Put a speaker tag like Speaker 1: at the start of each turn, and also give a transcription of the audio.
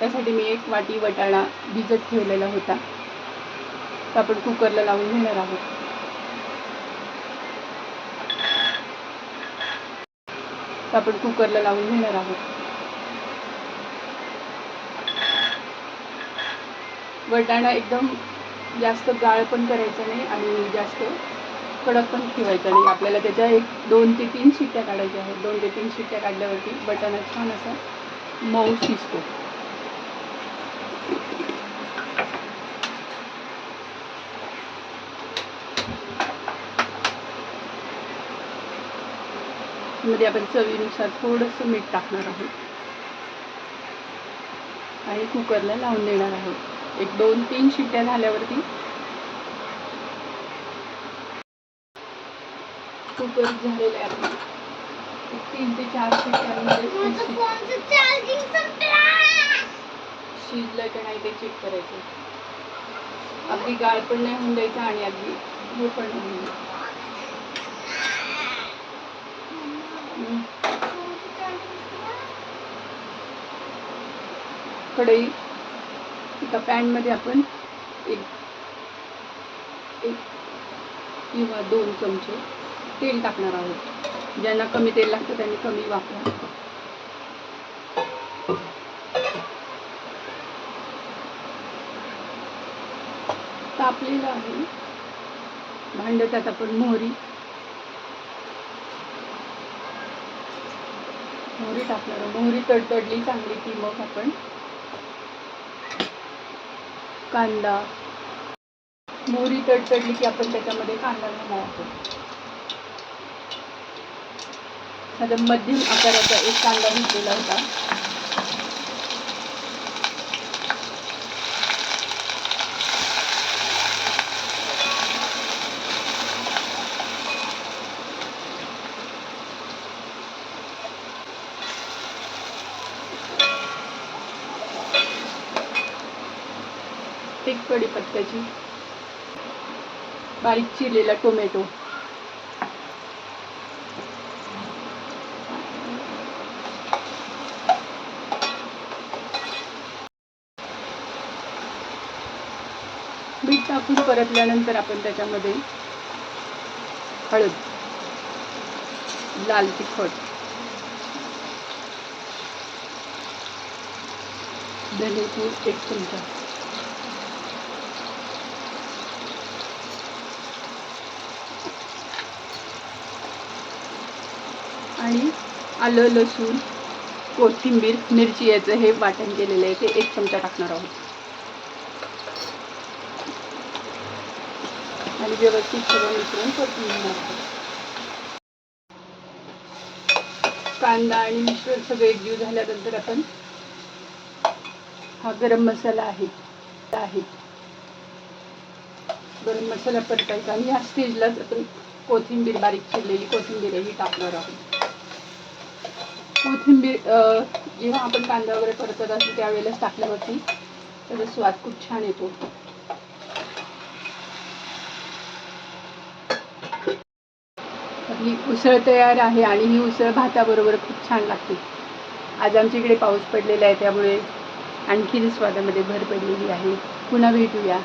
Speaker 1: त्यासाठी मी एक वाटी वटाणा भिजत ठेवलेला होता. तो आपण कुकरला लावून घेणार आहोत. तो आपण कुकरला लावून घेणार आहोत. वटाणा एकदम जास्त गाळ पण करायचा नाही आणि जास्त कडक पण ठेवायचा नाही. आपल्याला त्याच्या एक दोन ते तीन शिट्ट्या काढायच्या आहेत. दोन ते तीन शिट्ट्या काढल्यावरती वटाणा छान असा मऊ शिजतो. मध्ये आपण चवीनुसार थोडंसं मीठ टाकणार आहोत. आणि कुकरला लावून देणार आहोत. एक दोन तीन शिट्ट्या झाल्यावरती कुकर झालेलं आहे. तीन ते चार शिट्ट्यांमध्ये
Speaker 2: संपला!
Speaker 1: शिजलं की नाही ते चेक करायचं. अगदी गाळ पण नाही होऊन द्यायचं आणि अगदी हे पण नाही कढई. एका पॅनमध्ये आपण एक एक किंवा दोन चमचे तेल टाकणार आहोत. ज्यांना कमी तेल लागतं त्यांनी कमी वापरा. तापलेलं आहे. भांड त्यात आपण मोहरी. मोहरी टाकणार मोहरी तडतडली चांगली की मग आपण कांदा. मोहरी तडतडली की आपण त्याच्यामध्ये कांदा घालणार आहोत मध्यम आकाराचा एक कांदा घेतलेला होता. एक कढीपत्त्याची. बारीक चिरलेला टोमॅटो मीठ टाकून परतल्यानंतर आपण त्याच्यामध्ये हळद लाल तिखट धनेपूर एक चमचा. आणि आलं लसूण कोथिंबीर मिरची याचं हे वाटण केलेलं आहे. ते एक चमचा टाकणार आहोत. आणि व्यवस्थित सगळं मिसळून परतून कांदा आणि मिश्रण सगळं एकजीव झाल्यानंतर आपण हा गरम मसाला आहे आहे. गरम मसाला परतायचा आणि या स्टेजलाच आपण कोथिंबीर बारीक चिरलेली कोथिंबीरही टाकणार आहोत. कोथिंबीर जेव्हा आपण कांदा वगैरे परतत असतो त्यावेळेलाच टाकल्यावरती त्याचा स्वाद खूप छान येतो. ही उसळ तयार आहे आणि ही उसळ भाताबरोबर खूप छान लागते. आज आमच्या इकडे पाऊस पडलेला आहे त्यामुळे आणखीन स्वादामध्ये भर पडलेली आहे. पुन्हा भेटूया.